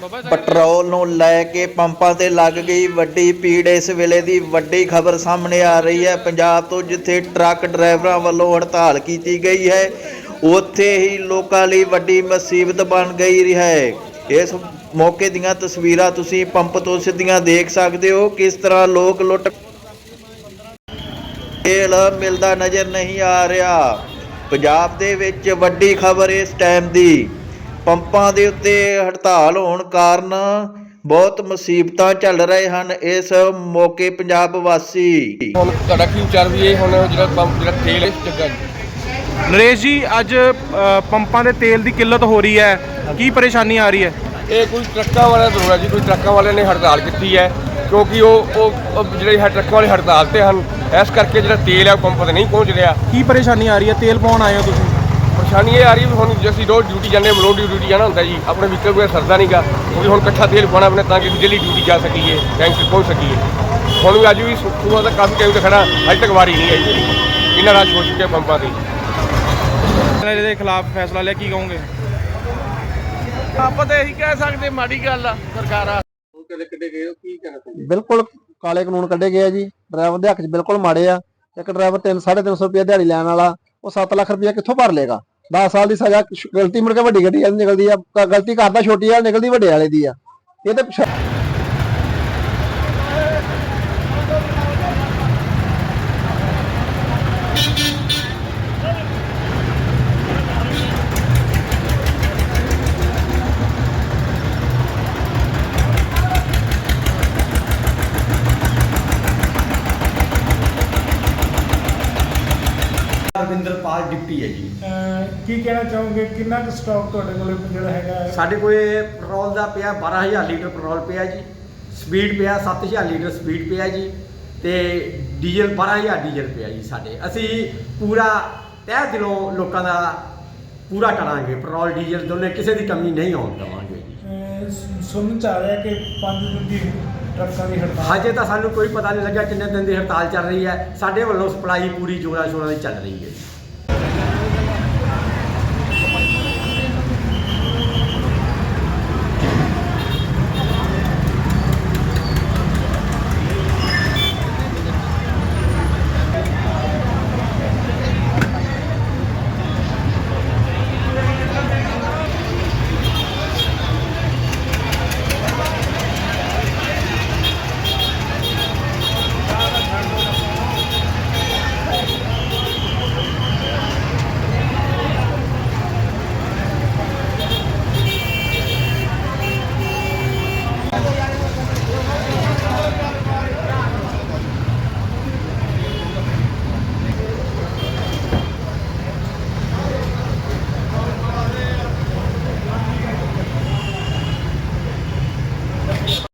Petrol ਨੂੰ ਲੈ ਕੇ ਪੰਪਾਂ ਤੇ ਲੱਗ ਗਈ ਵੱਡੀ ਭੀੜ, ਇਸ ਵੇਲੇ ਦੀ ਵੱਡੀ ਖਬਰ ਸਾਹਮਣੇ ਆ ਰਹੀ ਹੈ। ਪੰਜਾਬ ਤੋਂ ਜਿੱਥੇ ਟਰੱਕ ਡਰਾਈਵਰਾਂ ਵੱਲੋਂ ਹੜਤਾਲ ਕੀਤੀ ਗਈ ਹੈ, ਉੱਥੇ ਹੀ ਲੋਕਾਂ ਲਈ ਵੱਡੀ ਮੁਸੀਬਤ ਬਣ ਗਈ ਹੈ। ਇਸ ਮੌਕੇ ਦੀਆਂ ਤਸਵੀਰਾਂ ਤੁਸੀਂ ਪੰਪ ਤੋਂ ਸਿੱਧੀਆਂ ਦੇਖ ਸਕਦੇ ਹੋ, ਕਿਸ ਤਰ੍ਹਾਂ ਲੋਕ ਲੁੱਟ ਤੇਲ ਮਿਲਦਾ ਨਜ਼ਰ ਨਹੀਂ ਆ ਰਿਹਾ। ਪੰਜਾਬ ਦੇ ਵਿੱਚ ਵੱਡੀ ਖਬਰ ਇਸ ਟਾਈਮ ਦੀ। ਪੰਪਾਂ ਦੇ ਉੱਤੇ ਹੜਤਾਲ ਹੋਣ ਕਾਰਨ ਬਹੁਤ ਮੁਸੀਬਤਾਂ ਚੱਲ ਰਹੇ ਹਨ ਇਸ ਮੌਕੇ ਪੰਜਾਬ ਵਾਸੀ। ਹੁਣ ਤੁਹਾਡਾ ਕੀ ਵਿਚਾਰ ਵੀ ਇਹ ਹੁਣ ਜਿਹੜਾ ਪੰਪ ਜਿਹੜਾ ਤੇਲ ਹੈ ਚੱਕਾ ਜੀ? ਨਰੇਸ਼ ਜੀ ਅੱਜ ਅ, ਪੰਪਾਂ ਦੇ ਤੇਲ ਦੀ ਕਿੱਲਤ ਹੋ ਰਹੀ ਹੈ। ਕੀ ਪਰੇਸ਼ਾਨੀ ਆ ਰਹੀ ਹੈ? ਇਹ ਕੋਈ ਟਰੱਕਾਂ ਵਾਲਾ ਜ਼ਰੂਰ ਹੈ ਜੀ ਕੋਈ ਟਰੱਕਾਂ ਵਾਲਿਆਂ ਨੇ ਹੜਤਾਲ ਕੀਤੀ ਹੈ ਕਿਉਂਕਿ ਉਹ ਉਹ ਉਹ ਜਿਹੜੇ ਹੈ ਟਰੱਕਾਂ ਵਾਲੇ ਹੜਤਾਲ ਤੇ ਹਨ ਇਸ ਕਰਕੇ ਜਿਹੜਾ ਤੇਲ ਹੈ ਉਹ ਪੰਪ ਤੇ ਨਹੀਂ ਪਹੁੰਚ ਰਿਹਾ। ਕੀ ਪਰੇਸ਼ਾਨੀ ਆ ਰਹੀ ਹੈ? ਤੇਲ ਪਾਉਣ ਆਏ ਹੋ ਤੁਸੀਂ? ਪਰੇਸ਼ਾਨੀ ਇਹ ਆ ਰਹੀ ਵੀ ਹੁਣ ਜੇ ਅਸੀਂ ਰੋਜ਼ ਡਿਊਟੀ ਜਾਂਦੇ ਹਾਂ ਰੋਜ਼ ਡਿਊਟੀ ਜਾਣਾ ਹੁੰਦਾ ਜੀ ਆਪਣੇ ਵਹੀਕਲ ਕੋਈ ਸਰਦਾ ਨਹੀਂਗਾ ਕਿਉਂਕਿ ਹੁਣ ਇਕੱਠਾ ਤੇਲ ਪਾਉਣਾ ਆਪਣੇ ਤਾਂ ਕਿ ਡੇਲੀ ਡਿਊਟੀ ਜਾ ਸਕੀਏ ਤੇ ਪਹੁੰਚ ਸਕੀਏ। ਹੁਣ ਵੀ ਅੱਜ ਵੀ ਸੁਖੂਆ ਦਾ ਕਾਫੀ ਟਾਈਮ ਤੇ ਖੜਾ ਅਜੇ ਤੱਕ ਵਾਰੀ ਨਹੀਂ ਆਈ ਮੇਰੀ। ਇੰਨਾ ਰਸ਼ ਹੋ ਚੁੱਕਿਆ ਪੰਪਾਂ ਇਹਨਾਂ ਦੇ ਖਿਲਾਫ ਫੈਸਲਾ ਲਿਆ ਕੀ ਕਹੋਗੇ? ਆਪਾਂ ਤਾਂ ਇਹੀ ਕਹਿ ਸਕਦੇ ਮਾੜੀ ਗੱਲ ਆ ਸਰਕਾਰਾਂ। ਬਿਲਕੁਲ ਕਾਲੇ ਕਾਨੂੰਨ ਕੱਢੇ ਗਏ ਆ ਜੀ। ਡਰਾਈਵਰ ਦੇ ਹੱਕ 'ਚ ਬਿਲਕੁਲ ਮਾੜੇ ਆ। ਇੱਕ ਡਰਾਈਵਰ 3 350 ਰੁਪਏ ਦਿਹਾੜੀ ਲੈਣ ਵਾਲਾ ਉਹ 7 ਲੱਖ ਰੁਪਏ ਕਿੱਥੋਂ ਭਰ ਲੇਗਾ 10 ਸਾਲ ਦੀ ਸਜ਼ਾ, ਗਲਤੀ ਮੁੜ ਕੇ ਵੱਡੀ ਗੱਡੀ ਵਾਲੀ ਨਿਕਲਦੀ ਆ, ਕ- ਗਲਤੀ ਕਰਦਾ ਛੋਟੀ ਵਾਲੀ ਨਿਕਲਦੀ ਵੱਡੇ ਵਾਲੇ ਦੀ ਆ। ਇਹ ਤੇ ਰਵਿੰਦਰਪਾਲ ਡਿਪਟੀ ਹੈ ਜੀ। ਅਹ ਕੀ ਕਹਿਣਾ ਚਾਹੋਗੇ? ਕਿੰਨਾ ਕੁ ਸਟਾਕ ਤੁਹਾਡੇ ਕੋਲ ਜਿਹੜਾ ਹੈਗਾ ਹੈ? ਸਾਡੇ ਕੋਲ ਪੈਟਰੋਲ ਦਾ ਪਿਆ 12000 ਲੀਟਰ ਪੈਟਰੋਲ ਪਿਆ ਜੀ। ਸਪੀਡ ਪਿਆ 7000 ਲੀਟਰ ਸਪੀਡ ਪਿਆ ਜੀ ਤੇ ਡੀਜ਼ਲ 12000 ਡੀਜ਼ਲ ਪਿਆ ਜੀ ਸਾਡੇ। ਅਸੀਂ ਪੂਰਾ ਤਹਿ ਦਿਲੋਂ ਲੋਕਾਂ ਦਾ ਪੂਰਾ ਕਰਾਂਗੇ। ਪੈਟਰੋਲ ਡੀਜ਼ਲ ਦੋਨੇ ਕਿਸੇ ਦੀ ਕਮੀ ਨਹੀਂ ਆਉਣ ਦੇਵਾਂਗੇ ਜੀ। ਸੁਣਨ ਚ ਆ ਰਿਹਾ ਕਿ 5 ਦਿਨ ਦੀ ਟਰੱਕਾਂ ਦੀ ਹੜਤਾਲ ਹਜੇ ਤਾਂ ਸਾਨੂੰ ਕੋਈ ਪਤਾ ਨਹੀਂ ਲੱਗਿਆ ਕਿੰਨੇ ਦਿਨ ਦੀ ਹੜਤਾਲ ਚੱਲ ਰਹੀ ਹੈ। ਸਾਡੇ ਵੱਲੋਂ ਸਪਲਾਈ ਪੂਰੀ ਜੋਰਾਂ ਸ਼ੋਰਾਂ ਦੀ ਚੱਲ ਰਹੀ ਹੈ।